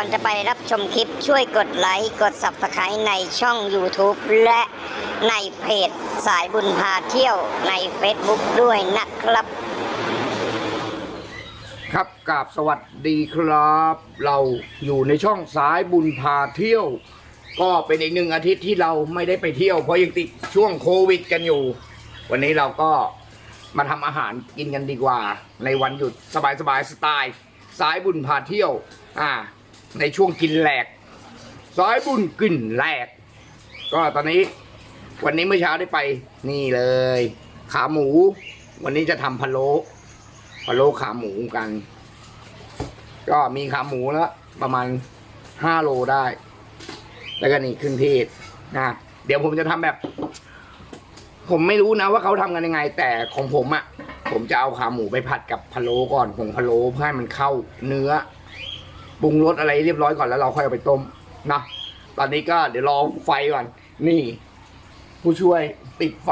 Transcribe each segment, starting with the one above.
อนจะไปรับชมคลิปช่วยกดไลค์ กด Subscribe ในช่อง YouTube และในเพจสายบุญพาเที่ยวใน Facebook ด้วยนะครับ ครับกราบสวัสดีครับ เราอยู่ในช่องสายบุญพาเที่ยว ก็เป็นอีกหนึ่งอาทิตย์ที่เราไม่ได้ไปเที่ยว เพราะยังติดช่วงโควิดกันอยู่ วันนี้เราก็มาทำอาหารกินกันดีกว่า ในวันหยุดสบายๆสไตล์ สายบุญพาเที่ยว อ่า ในช่วงกินแหลกสายบุญกินแหลก ก็ตอนนี้วันนี้เมื่อเช้าได้ไปนี่เลย ขาหมู วันนี้จะทำพะโล้พะโล้ขาหมูกัน ก็มีขาหมูแล้วประมาณห้าโลได้ แล้วก็นี่เครื่องเทศนะเดี๋ยวผมจะทำแบบ ผมไม่รู้นะว่าเขาทำกันยังไง แต่ของผมอะ่ะ ผมจะเอาขาหมูไปผัดกับพะโล้ก่อนผงพะโล้เพื่อให้มันเข้าเนื้อ ปรุงรสอะไรเรียบร้อยก่อนแล้วเราค่อยเอาไปต้มนะตอนนี้ก็เดี๋ยวรอไฟก่อน นี่ ผู้ช่วยติดไฟ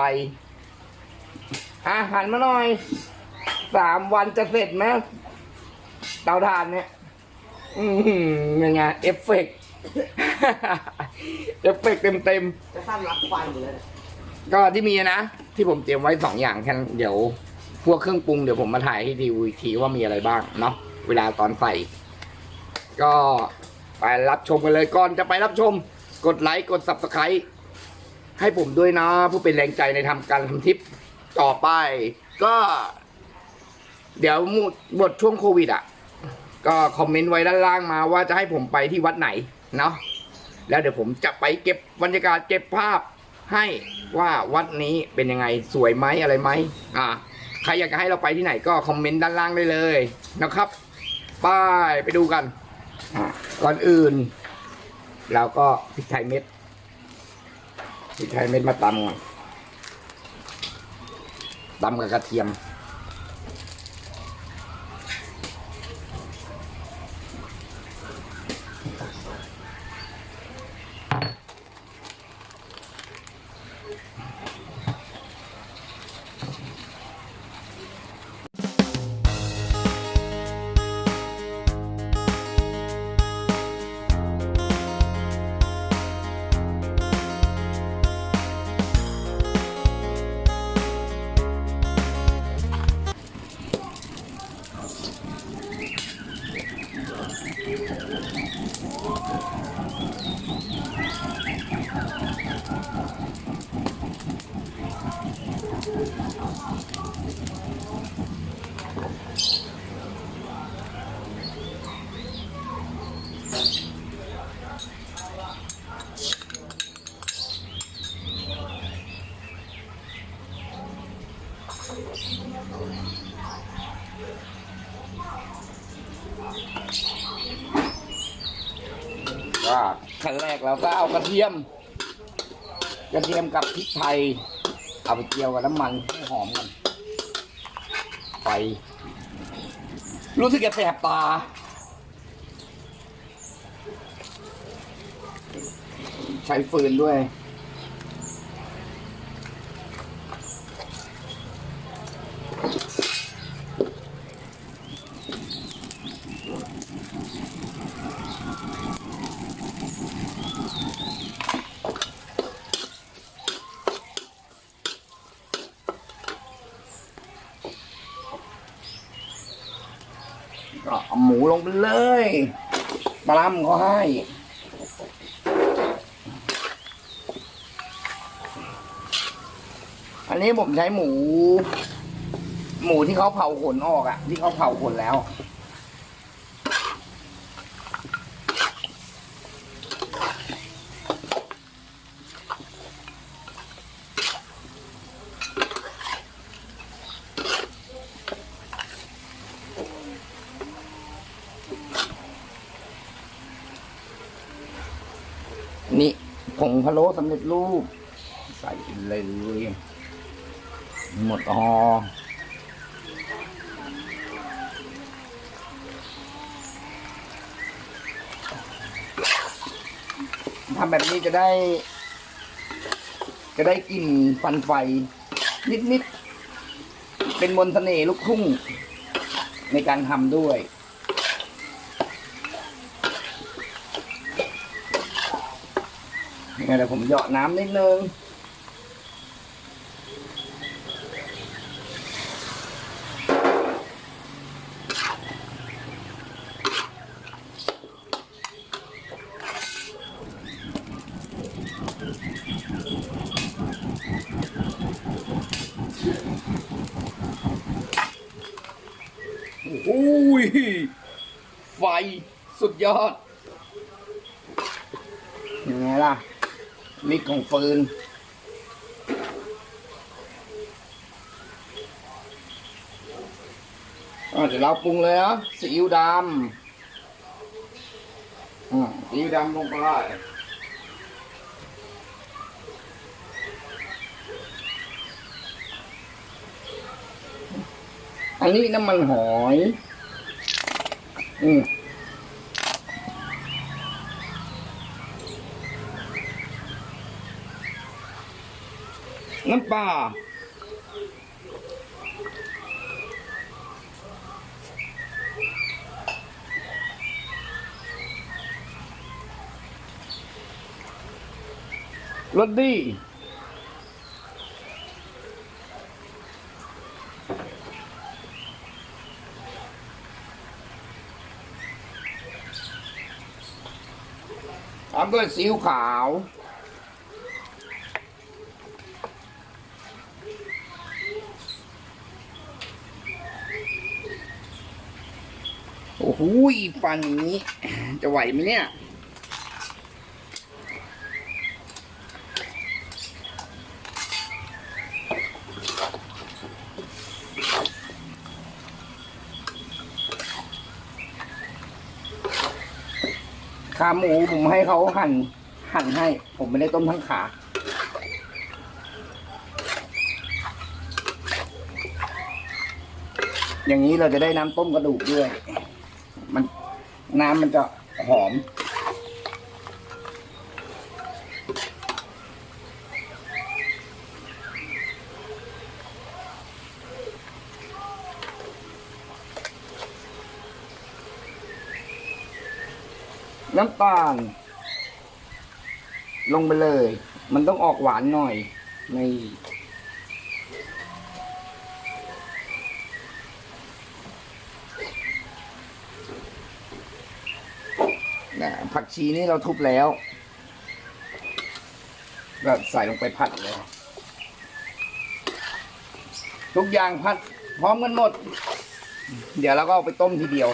อาหันมาหน่อยสามวันจะเสร็จไหมเตาถ่านเนี่ย อืมยังไงเอฟเฟกต์เอฟเฟกต์เต็มเต็มๆจะสั้นรับไฟอยู่เลยก็ที่มีนะ ที่ผมเตรียมไว้สองอย่างแค่นั้นเดี๋ยว พวกเครื่องปรุงเดี๋ยวผมมาถ่ายให้ดูอีกทีว่ามีอะไรบ้างเนาะเวลาตอนใส่ ก็ไปรับชมกันเลยก่อนจะไปรับชม กดไลค์กด subscribe ให้ผมด้วยนะผู้เป็นแรงใจในทำการทำทริปต่อไป ก็ เดี๋ยวหมดช่วงโควิดอะ ก็คอมเมนต์ไว้ด้านล่างมาว่าจะให้ผมไปที่วัดไหนเนาะแล้วเดี๋ยวผมจะไปเก็บบรรยากาศเก็บภาพให้ว่าวัดนี้เป็นยังไงสวยไหมอะไรไหมอ่าใครอยากจะให้เราไปที่ไหนก็คอมเมนต์ด้านล่างได้เลยนะครับไปไปดูกัน อ่าก่อนอื่น เราก็พริกไทยเม็ดพริกไทยเม็ดมาตำก่อนตำกับกระเทียม ขั้นแรกเราก็เอากระเทียม กระเทียมกับพริกไทย เอาไปเจียวกับน้ำมันให้หอมกันไปรู้สึกจะแสบตาใช้ฟืนด้วย ลงไปเลยปลาล์มเขาให้อันนี้ผมใช้หมู หมูที่เขาเผาขนออกอะที่เขาเผาขนแล้ว นี่ผ งพะโล้สำเร็จรูป ใส่เลยหมดอ๋อทำแบบนี้จะได้ จะได้กลิ่นฟันไฟ นิด ๆ เป็นมนต์เสน่ห์ลูกทุ่ง ในการทำด้วย เนี่ยเดี๋ยวผมเหยาะน้ำนิดนึงโอ้ย ไฟ สุดยอดยังไงล่ะ มิกองฟืนอะเดี๋ยวเราปรุงเลยนะซีอิ๊วดำอ่าซีอิ๊วดำลงไปอันนี้น้ำมันหอย อืม น้ำปลารสดีตามด้วยซีอิ๊วขาว โอ้โหฟันอย่างนี้ จะไหวไหมเนี่ย ขาหมูผมให้เขาหั่น หั่นให้ ผมไม่ได้ต้มทั้งขาอย่างนี้เราจะได้น้ำต้มกระดูกด้วย น้ำมันจะหอม น้ำตาล ลงไปเลย มันต้องออกหวานหน่อยในนะผัก ชีนี่เราทุบแล้ว แบบใส่ลงไปผัดเลย ทุกอย่างผัดพร้อมกันหมด เดี๋ยวเราก็เอาไปต้มทีเดียว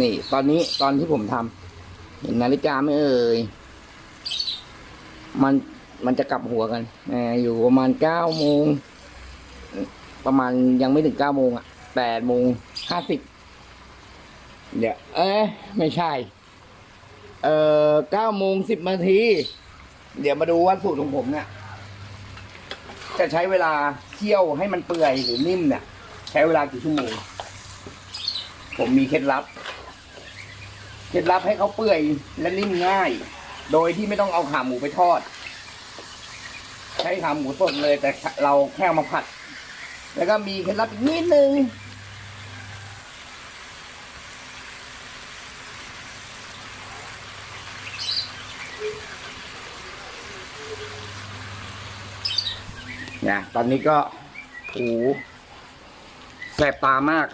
นี่ ตอนนี้ตอนที่ผมทำเห็นนาฬิกาไหม่เอ่ย มันมันจะกลับหัวกันออยู่ประมาณเก้าโมงประมาณยังไม่ถึงเก้าโมงอะแปดโมงห้าสิบเดี๋ยวเอ้ยไม่ใช่ เอ่อเก้าโมงสิบนาที เดี๋ยวมาดูว่าสูตรของผมเนี่ย จะใช้เวลาเคี่ยวให้มันเปื่อยหรือนิ่มเนี่ย ใช้เวลากี่ชั่วโมง ผมมีเคล็ดลับ เคล็ดลับให้เขาเปื่อยและนิ่มง่าย โดยที่ไม่ต้องเอาขาหมูไปทอด ใช้ขาหมูสดเลย แต่เราแค่มาผัด แล้วก็มีเคล็ดลับอีกนิดนึงนะตอนนี้ก็โอ้แสบตามาก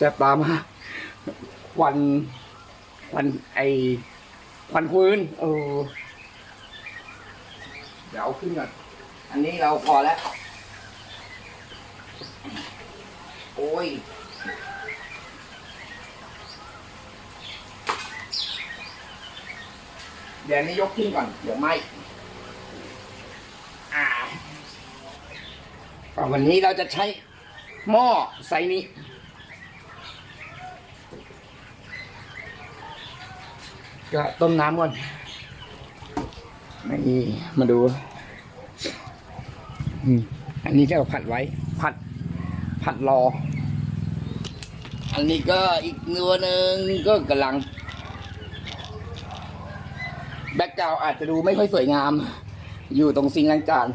สบตามากควันควันไอควันพื้นเออเดี๋ยวเอาขึ้นก่อนอันนี้เราพอแล้ว โอ้ยเดี๋ยวนี้ยกขึ้นก่อน เดี๋ยวไหมอ่าวันนี้เราจะใช้หม้อไซส์นี้ ก็ต้มน้ำก่อนนี่มาดูอันนี้ก็ผัดไว้ ผัด ผัดรอ อันนี้ก็อีกเนื้อหนึ่งก็กำลัง แบ็กกราวอาจจะดูไม่ค่อยสวยงาม อยู่ตรงซิงล้างจาน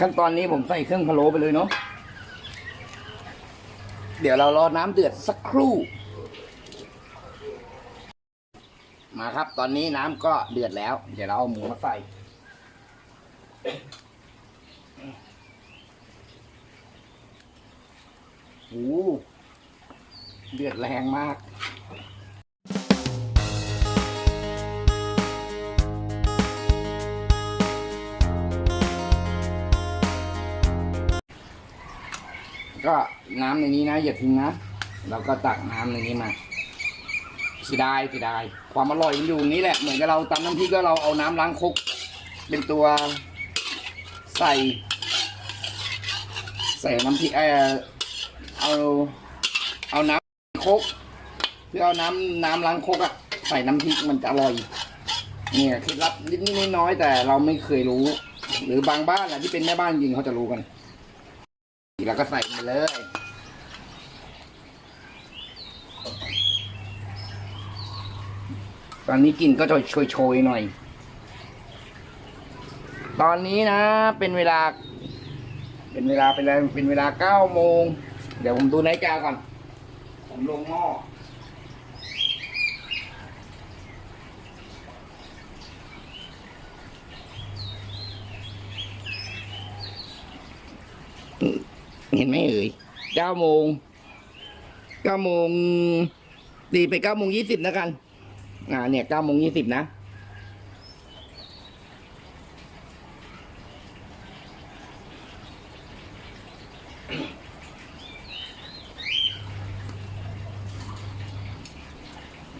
ขั้นตอนนี้ผมใส่เครื่องพะโล้ไปเลยเนาะ เดี๋ยวเรารอน้ำเดือดสักครู่ มาครับ ตอนนี้น้ำก็เดือดแล้ว เดี๋ยวเราเอาหมูมาใส่โอ้โหเดือดแรงมาก ก็น้ำในนี้นะอย่าทิ้งนะเราก็ตักน้ำในนี้มาเสียดายเสียดายความอร่อยมันอยู่ตรงนี้แหละเหมือนกับเราตำน้ำพริกก็เราเอาน้ำล้างครกเป็นตัวใส่ ใส่น้ำพริกเออเอาเอาน้ำโคกคือเอาน้ำน้ำล้างโคกอะใส่น้ำพริกมันจะอร่อย เนี่ยเคล็ดลับนิดนิดๆน้อยๆแต่เราไม่เคยรู้ หรือบางบ้านอะที่เป็นแม่บ้านจริงเขาจะรู้กัน แล้วก็ใส่ไปเลย ตอนนี้กลินก็จะโชยๆหน่อย ตอนนี้นะ เป็นเวลา เป็นเวลาเป็นเวลาเป็นเวลาเก้าโมง เดี๋ยวผมดูนาฬิกาก่อน ผมลงหม้อ เห็นไหมเอ่ยเก้าโมงเก้าโมงตีไปเก้าโมงยี่สิบแล้วกัน อ่า เนี่ยเก้าโมงยี่สิบนะ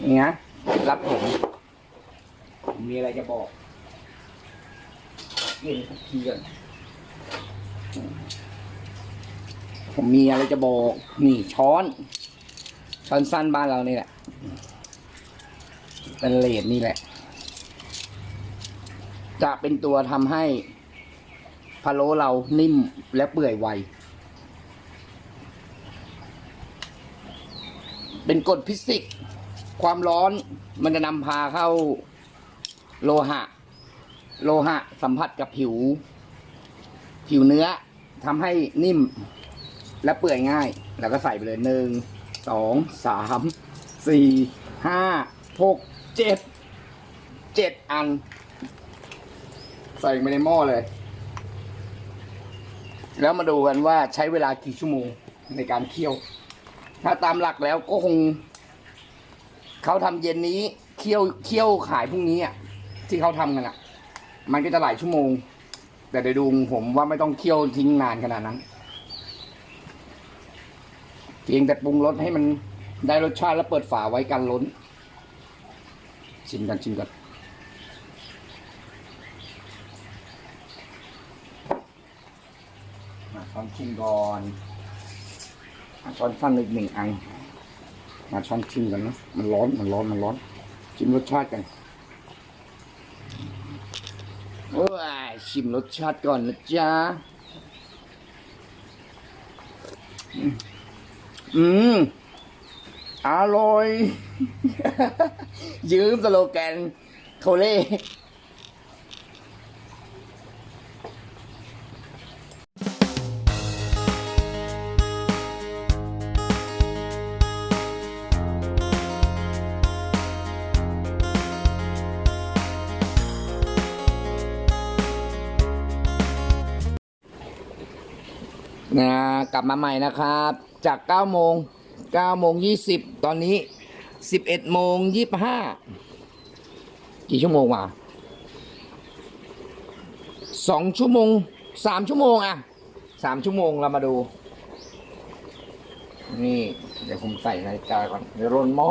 นี่นะรับผมผมมีอะไรจะบอกเล่นสักทีก่อน ผมมีอะไรจะบอก นี่ช้อน ช้อนสั้นบ้านเรานี่แหละ เป็นเลดนี่แหละ จะเป็นตัวทำให้พะโล้เรานิ่มและเปื่อยไว เป็นกฎฟิสิกส์ความร้อนมันจะนำพาเข้าโลหะ โลหะสัมผัสกับผิว ผิวเนื้อทำให้นิ่ม และเปื่อยง่าย แล้วก็ใส่ไปเลยหนึ่งสองสามสี่ห้าหกเจ็ดเจ็ดอัน ใส่ไปในหม้อเลย แล้วมาดูกันว่าใช้เวลากี่ชั่วโมงในการเคี่ยว ถ้าตามหลักแล้วก็คง เขาทำเย็นนี้เคี่ยวเคี่ยวขายพรุ่งนี้อะที่เขาทำกันอะ มันก็จะหลายชั่วโมง แต่เดี๋ยวดูผมว่าไม่ต้องเคี่ยวทิ้งนานขนาดนั้น เพียงแต่ปรุงรสให้มันได้รสชาติแล้วเปิดฝาไว้กันล้น ชิมกันชิมกันมาช้อนชิมก่อนช้อนสั้นอีกหนึ่งอันมาช้อนชิมกันนะมันร้อนมันร้อนมันร้อน ชิมรสชาติกันโอ้ยชิมรสชาติก่อนนะจ๊ะ อืม อร่อย ยืมสโลแกนโทเล่ กลับมาใหม่นะครับ จาก9โมง9โมง20 ตอนนี้ 11โมง25 กี่ชั่วโมงวะสองชั่วโมงสามชั่วโมงอะสามชั่วโมงเรามาดู นี่ เดี๋ยวผมใส่นาฬิกาก่อนเดี๋ยวรนหม้อ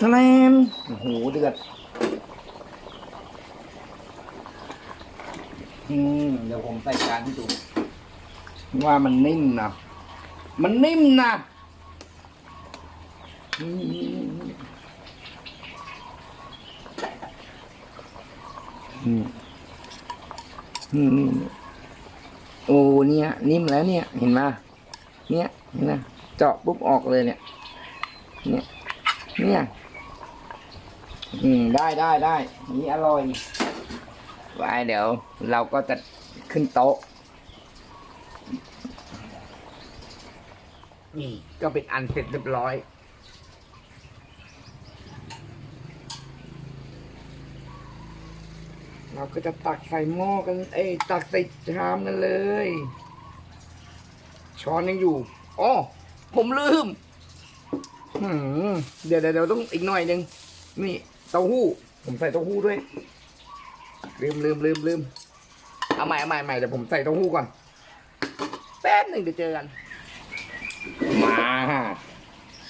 ทะเลมโอ้โหเดือดอืมเดี๋ยวผมใส่จานให้ดู ว่ามันนิ่มนะ มันนิ่มนะอืมอืมอืมโอ้เนี่ย นิ่มแล้วเนี่ย เห็นไหมเนี่ยเห็นไหมเจาะปุ๊บออกเลยเนี่ย เนี่ย เนี่ย อืม ได้ได้ได้นี่อร่อยไว้เดี๋ยว เราก็จะขึ้นโต๊ะ นี่ก็เป็นอันเสร็จเรียบร้อย เราก็จะตักใส่หม้อกัน เอ้ยตักใส่ชามกันเลย ช้อนยังอยู่อ๋อผมลืมเดี๋ยวเดี๋ยวเดี๋ยวต้องอีกหน่อยหนึ่งนี่เต้าหู้ ผมใส่เต้าหู้ด้วย ลืมลืมลืมลืมเอาใหม่เอาใหม่ใหม่เดี๋ยวผมใส่เต้าหู้ก่อน แป๊บหนึ่งเดี๋ยวเจอกัน มา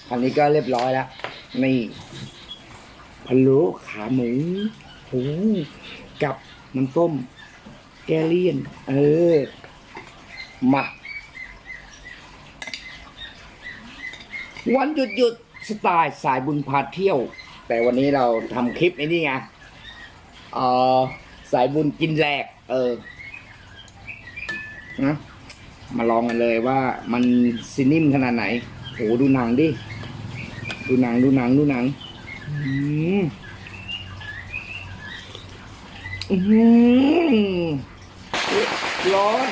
อันนี้ก็เรียบร้อยแล้ว นี่พะโล้ขาหมูโอ้กับน้ำส้มแกเลียน เออ มาวันหยุดหยุดสไตล์สายบุญพาเที่ยว แต่วันนี้เราทำคลิปไอ้นี่ไงเออสายบุญกินแหลก เออนะ มาลองกันเลยว่ามันซินิ่มขนาดไหนโหดูหนังดิ ดูหนังดูหนังดูหนัง อืมอื้อหือเอ๊ะร้อน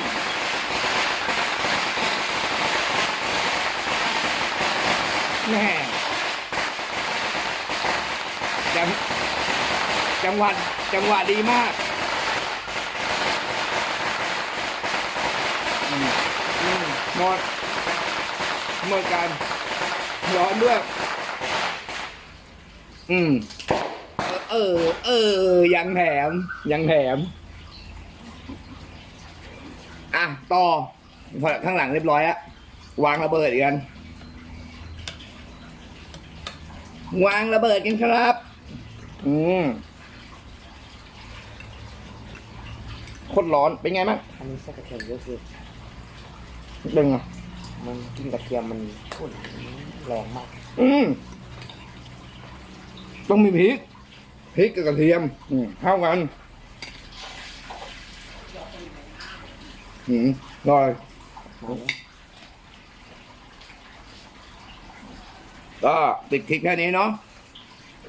แม่จังจังหวัดจังหวะดีมาก อืมอืม หมด หมดกันร้อนด้วย อืมเออเออ เออ ยังแถม ยังแถม อะ ต่อ ข้างหลังเรียบร้อยแล้ววางระเบิดอีกกัน วางระเบิดกันครับ อืมโคตรร้อน เป็นไงบ้างอันนี้ส่กเทียมเยอะคือ เป็นไงมันกินกระเทียมมันขุ่นแรงมาก อืมต้องมีพริกพริกกับกระเทียมอืมเข้ากันอืมอร่อยก็ติดคลิกแค่นี้เนาะ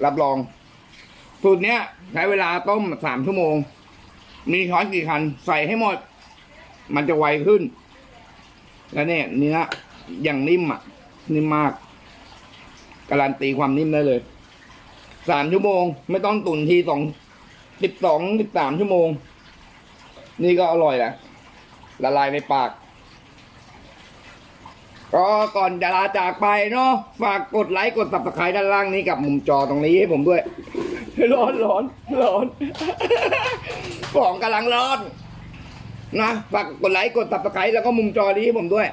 รับรอง สูตรเนี้ยใช้เวลาต้มสามชั่วโมง มีช้อนกี่คัน ใส่ให้หมด มันจะไวขึ้น แล้วเนี่ยเนื้ออย่างนิ่มอะ นิ่มมาก การันตีความนิ่มได้เลย สามชั่วโมง ไม่ต้องตุนทีสองสิบสองสิบสามชั่วโมง นี่ก็อร่อยแหละละลายในปากก็ก่อนจะลาจากไปเนาะฝากกดไลค์กดสับสไครด้านล่างนี้กับมุมจอตรงนี้ให้ผมด้วย ร้อนร้อนร้อนของกำลังร้อน นะฝากกดไลค์กดสับสไครต์แล้วก็มุมจอนี้ให้ผมด้วย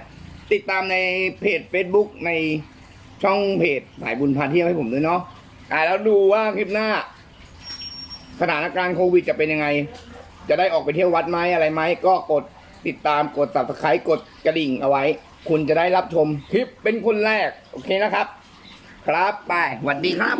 ติดตามในเพจ Facebook ในช่องเพจสายบุญพาเที่ยวให้ผมด้วยเนาะอ่าแล้วดูว่าคลิปหน้าสถานการณ์โควิดจะเป็นยังไง จะได้ออกไปเที่ยววัดไหมอะไรไหมก็กดติดตามกด subscribe กดกระดิ่งเอาไว้ คุณจะได้รับชมคลิปเป็นคนแรก โอเคนะครับ ครับไปสวัสดีครับ